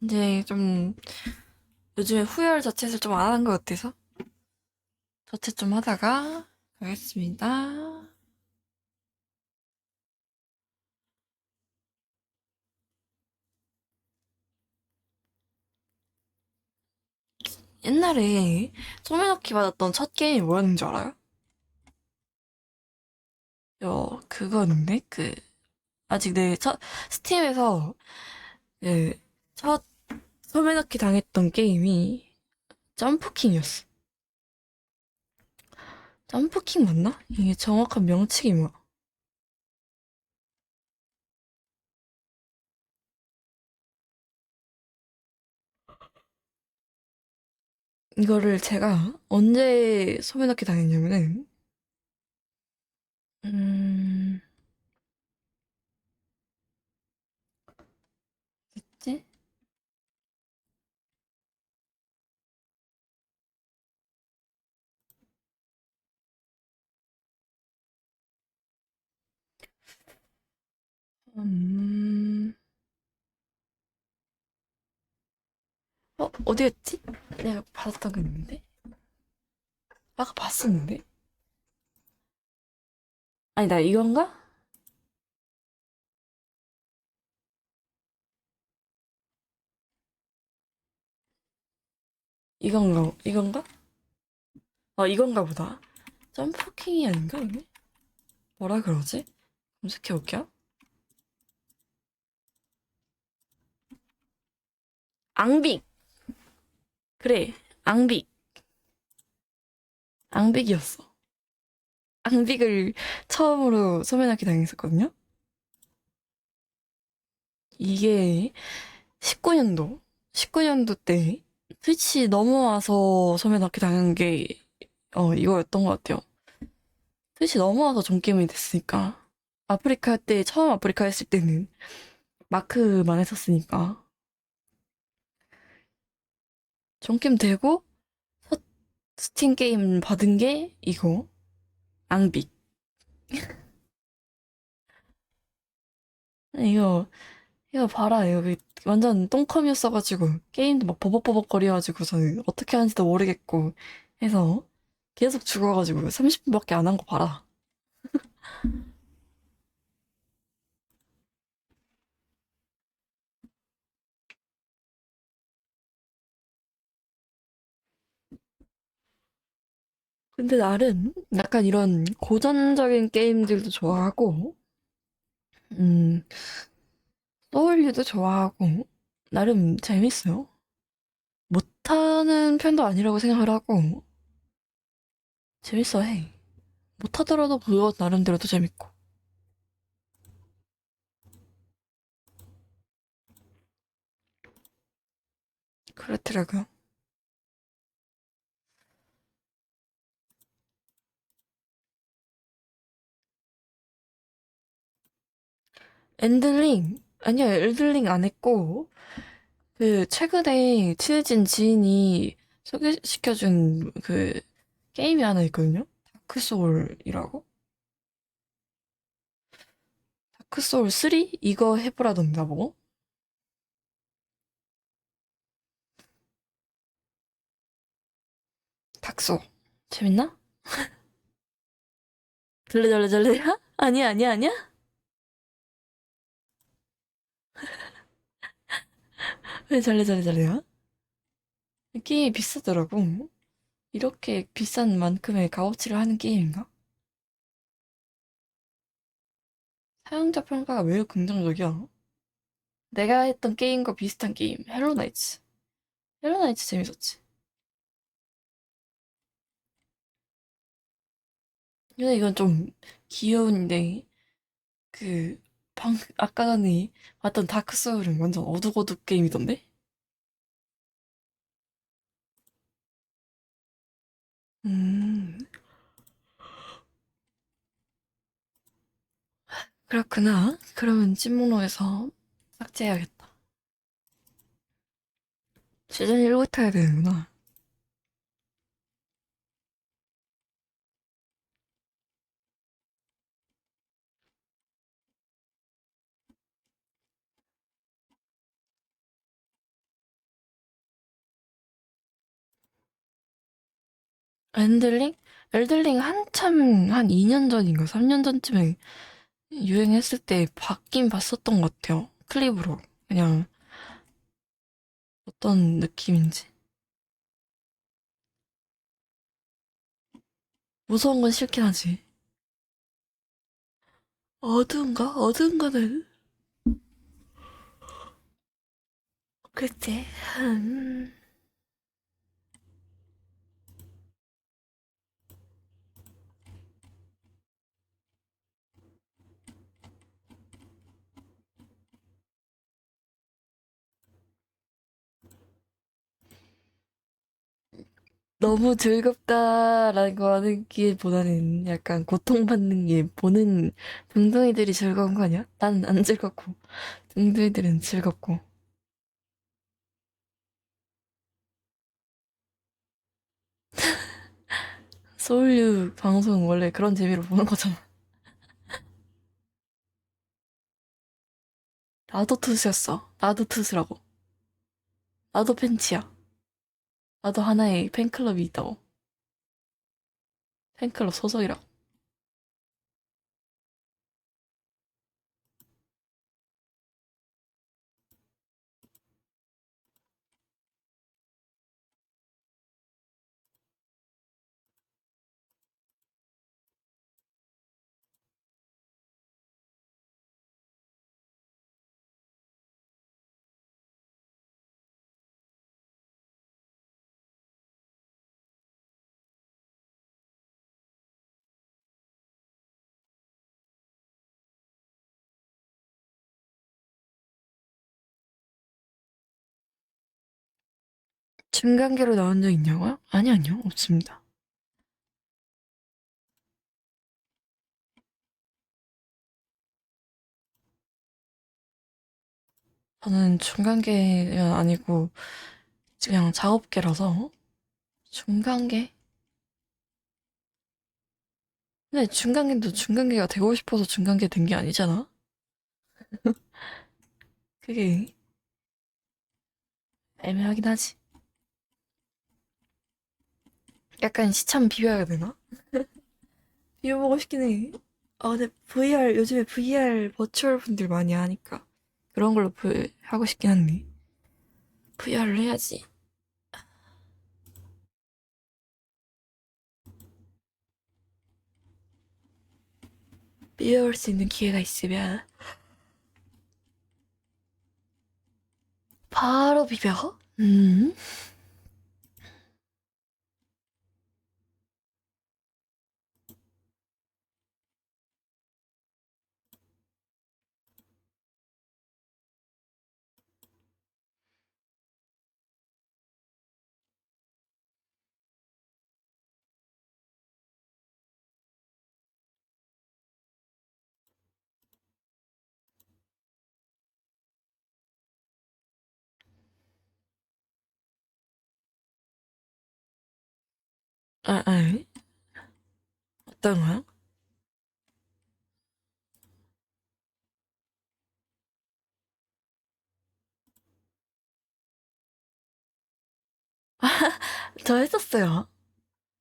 이제 좀 요즘에 후열 자켓을 좀안 하는 것 같아서 자켓 좀 하다가 가겠습니다. 옛날에 소매넣기 받았던 첫 게임이 뭐였는지 알아요? 저 그거였는데 그 아직 내 첫 스팀에서 그 첫 소매넣기 당했던 게임이 점프킹이었어. 점프킹 맞나? 이게 정확한 명칭이 뭐야? 이거를 제가 언제 소매넣기 당했냐면은 음 뭐지? 음 어 어디였지? 내가 받았던 거 있는데 아까 봤었는데 아니다 이건가? 이건가 이건가? 어 이건가 보다 점프킹이 아닌가 이게? 뭐라 그러지? 검색해 볼게요 앙빅. 그래 앙빅. 앙빅이었어. 앙빅을 처음으로 소매넣기 당했었거든요? 이게 19년도 19년도 때 트위치 넘어와서 소매넣기 당한 게 어 이거였던 것 같아요. 트위치 넘어와서 종게임이 됐으니까 아프리카 때 처음 아프리카 했을 때는 마크만 했었으니까 종게임 되고 첫 스팀 게임 받은 게 이거? 앙빅. 이거 이거 봐라. 여기 완전 똥컴이었어가지고 게임도 막 버벅버벅 거려가지고 저는 어떻게 하는지도 모르겠고 해서 계속 죽어가지고 30분밖에 안 한 거 봐라 근데 나름 약간 이런 고전적인 게임들도 좋아하고 음 소울류도 좋아하고 나름 재밌어요. 못하는 편도 아니라고 생각을 하고 재밌어 해. 못하더라도 그거 나름대로 도 재밌고. 그렇더라고요 엔들링 아니요 엔들링 안 했고 그 최근에 친해진 지인이 소개시켜준 그 게임이 하나 있거든요 다크 소울이라고 다크 소울 3 이거 해보라던가 뭐 닥소 재밌나? 절레절레절레야? 아니야 아니야 아니야? 왜 절레절레절레야? 게임이 비싸더라고. 이렇게 비싼 만큼의 값어치를 하는 게임인가? 사용자 평가가 매우 긍정적이야. 내가 했던 게임과 비슷한 게임 헬로 나이츠 헬로 나이츠 재밌었지. 근데 이건 좀 귀여운데 그 방 아까 전에 봤던 다크 소울은 완전 어둑어둑 게임이던데? 음. 그렇구나. 그러면 찐목록에서 삭제해야겠다. 시즌 1부터 해야 되는구나 엔들링? 엘들링 한참 한 2년 전인가 3년 전쯤에 유행했을 때 봤긴 봤었던 것 같아요. 클립으로. 그냥 어떤 느낌인지. 무서운 건 싫긴 하지. 어두운가? 어두운 거는 글쎄. 음. 너무 즐겁다라는 거 하는 게보다는 약간 고통받는 게 보는 둥둥이들이 즐거운 거 아니야? 난안 즐겁고 둥둥이들은 즐겁고 소울류 방송 원래 그런 재미로 보는 거잖아. 나도 투수였어. 나도 투수라고. 나도 팬치야. 나도 하나의 팬클럽이 있다고. 팬클럽 소속이라고. 중간계로 나온 적 있냐고요? 아니, 아니요. 없습니다. 저는 중간계는 아니고 그냥 작업계라서 중간계? 근데 중간계도 중간계가 되고 싶어서 중간계 된 게 아니잖아? 그게 애매하긴 하지. 약간 시참 비벼야 되나? 비벼보고 싶긴 해. 아, 근데 VR, 요즘에 VR 버추얼 분들 많이 하니까. 그런 걸로 부- 하고 싶긴 한데. VR을 해야지. 비벼볼 수 있는 기회가 있으면. 바로 비벼? 음. 아, 아, 어떤 거야? 저 했었어요.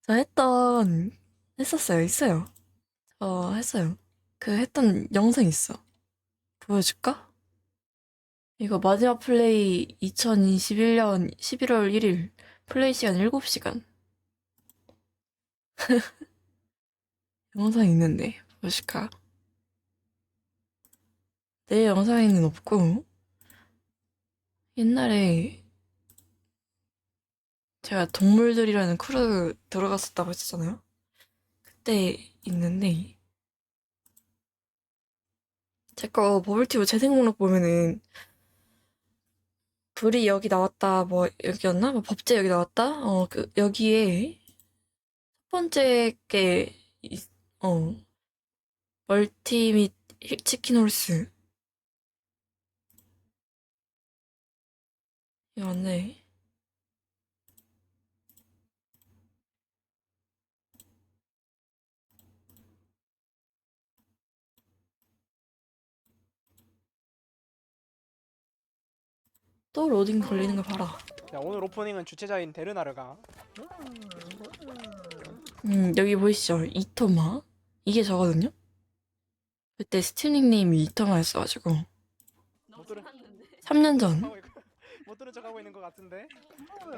저 했던, 했었어요. 있어요. 저 했어요. 그 했던 영상 있어. 보여줄까? 이거 마지막 플레이 2021년 11월 1일 플레이 시간 7시간 영상 있는데 보여줄까? 내 영상에는 없고 옛날에 제가 동물들이라는 크루 들어갔었다고 했잖아요. 그때 있는데 제 거 버블티브 재생 목록 보면은 불이 여기 나왔다 뭐 여기였나? 뭐 법제 여기 나왔다? 어 그 여기에 첫 번째 게 있- 어 멀티 및 히- 치킨 홀스 이거 맞네. 또 로딩 걸리는 거 봐라. 자 오늘 오프닝은 주최자인 데르나르가 음, 여기 보이시죠? 이토마. 이게 저거든요? 그때 스팀 닉네임이 들은 3년 전. 못 들은 척하고 있는 것 같은데.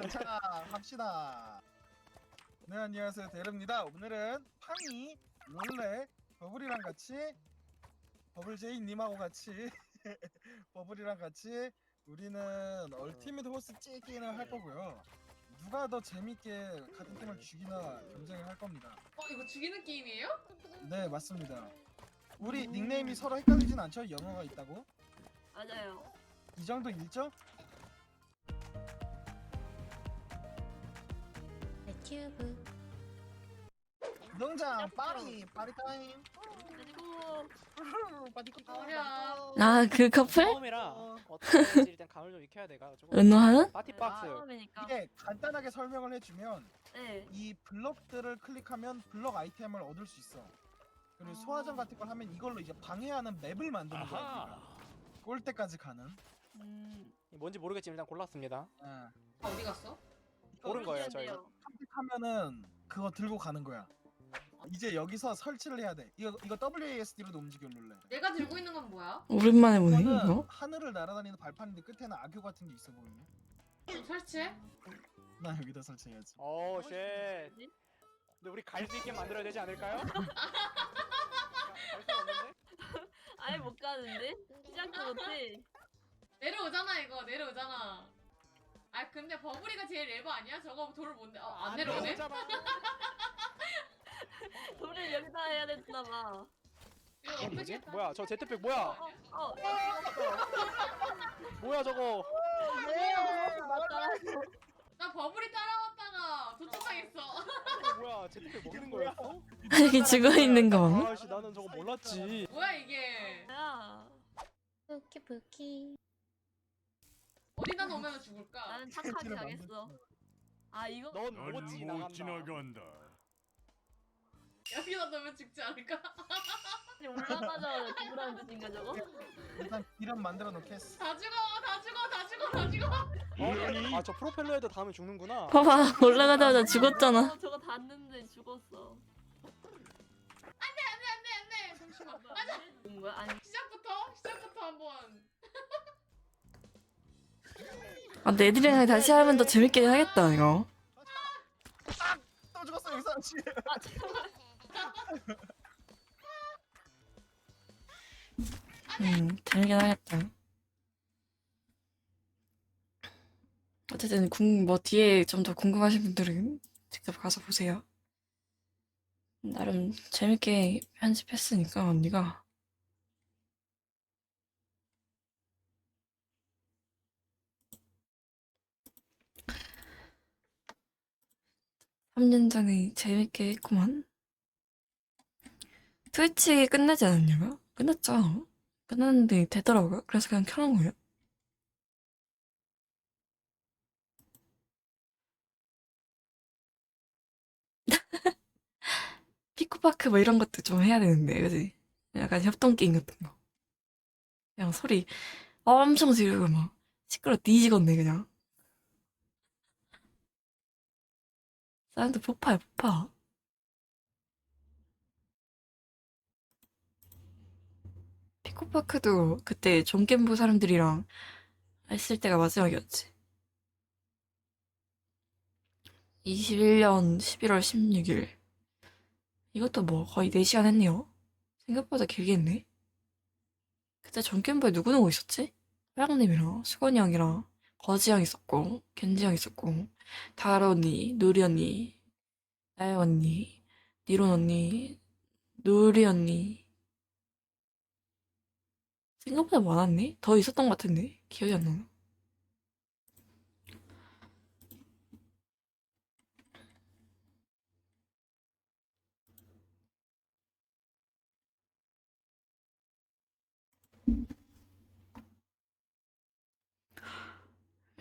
자 갑시다 네 안녕하세요 데르입니다 오늘은 팡이 롤레 버블이랑 같이 버블제이 님하고 같이 버블이랑 같이 우리는 얼티밋 호스 찌기를 할 거고요 누가 더 재밌게 같은 팀을 죽이나 경쟁을 할 겁니다 어 이거 죽이는 게임이에요? 네 맞습니다 우리 닉네임이 서로 헷갈리진 않죠? 영어가 있다고? 맞아요. 이 정도 읽죠? 큐브 농장 파리 파리 타임 그리고 파리 어려. 아, 그 커플? 처음이라 어떻게 일단 감을 좀 익혀야 돼가. 조금 은호하는? 파티 박스. 처음이니까. 이게 간단하게 설명을 해주면 네. 이 블럭들을 클릭하면 블럭 아이템을 얻을 수 있어. 그리고 소화전 같은 걸 하면 이걸로 이제 방해하는 맵을 만드는 거야. 우리가. 골대까지 가는. 음. 뭔지 모르겠지만 일단 골랐습니다. 아. 어디 갔어? 고른 거예요, 저희. 선택하면은 그거 들고 가는 거야. 이제 여기서 설치를 해야 돼. 이거 이거 WASD로도 움직여 룰래. 내가 들고 있는 건 뭐야? 오랜만에 보네, 이거. 하늘을 날아다니는 발판인데 끝에는 악교 같은 게 있어 보이네. 좀 설치해? 나 여기다 설치해야지. 오 쉣. 근데 우리 갈 수 있게 만들어야 되지 않을까요? 갈수 없는데? 아예 못 가는데? 시작도 못해. 내려오잖아 이거 내려오잖아. 아 근데 버블이가 제일 레버 아니야? 저거 돌을 못 내. 어, 안 내려오네? 내려오잖아. 돌을 여기다 해야 됐나 봐. 이거 이게 뭐지? 어떻게? 뭐야? 저 제트팩 뭐야? 어, 뭐야 저거? 맞다. 나 버블이 따라왔다가. 이거 뭐야? 제트팩 먹는 거였어? 이렇게 죽어 있는 거 봐. 아씨 나는 저거 몰랐지. 뭐야 이게? 야, 부키 부키 어디다 놓으면 죽을까? 나는 착하게 가겠어. 아 이거 넌 못 지나간다. 지나간다. 여기다 놓으면 죽지 않을까? 올라가자마자 죽으라는 뜻인가 저거? 일단 이름 만들어 놓겠어. 다 죽어 다 죽어 다 죽어 다 죽어. 어? 아저 프로펠러에도 닿으면 죽는구나. 봐봐, 올라가자마자 죽었잖아. 어, 저거 닿는데 죽었어. 안 돼 안돼 안돼. 잠시만. 죽은 거야? 아니 시작부터 시작부터 한번. 아, 근데 애들이랑 다시 하면 더 재밌게 하겠다, 이거. 음, 재밌긴 하겠다. 어쨌든, 궁, 뭐, 뒤에 좀 더 궁금하신 분들은 직접 가서 보세요. 나름 재밌게 편집했으니까, 언니가. 삼 년 전에 재밌게 했구만. 트위치 끝나지 않았냐고요? 끝났죠. 끝났는데 되더라고요. 그래서 그냥 켜놓은 거예요. 피코파크 뭐 이런 것도 좀 해야 되는데, 그지? 약간 협동 게임 같은 거. 그냥 소리 엄청 지르고 막 시끄러 뒤지겠네, 그냥. 사운드 폭파야, 폭파. 피코파크도 그때 종겜부 사람들이랑 했을 때가 마지막이었지. 21년 11월 16일. 이것도 뭐 거의 4시간 했네요. 생각보다 길게 했네. 그때 종겜부에 누구 누구 있었지? 호양님이랑 수건이 형이랑 거지 형 있었고, 겐지 형 있었고, 다라 언니, 누리 언니, 나연 언니, 니론 언니, 누리 언니, 생각보다 많았네? 더 있었던 것 같은데? 기억이 안 나나?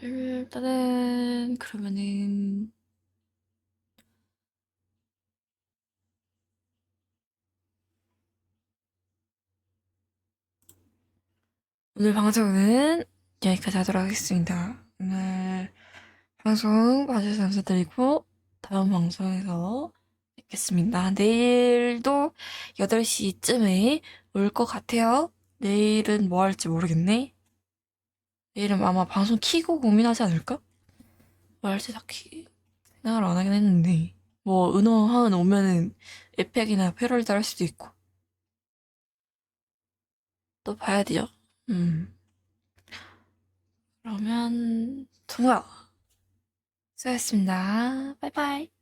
일단은, 그러면은, 오늘 방송은 여기까지 하도록 하겠습니다. 오늘 방송 봐주셔서 감사드리고, 다음 방송에서 뵙겠습니다. 내일도 8시쯤에 올 것 같아요. 내일은 뭐 할지 모르겠네. 내일은 아마 방송 키고 고민하지 않을까? 뭐 할지 딱히 생각을 안 하긴 했는데. 뭐, 은호 하은 오면은 에펙이나 패럴드 할 수도 있고. 또 봐야 되죠. 음. 그러면, 동아. 수고하셨습니다. 바이바이.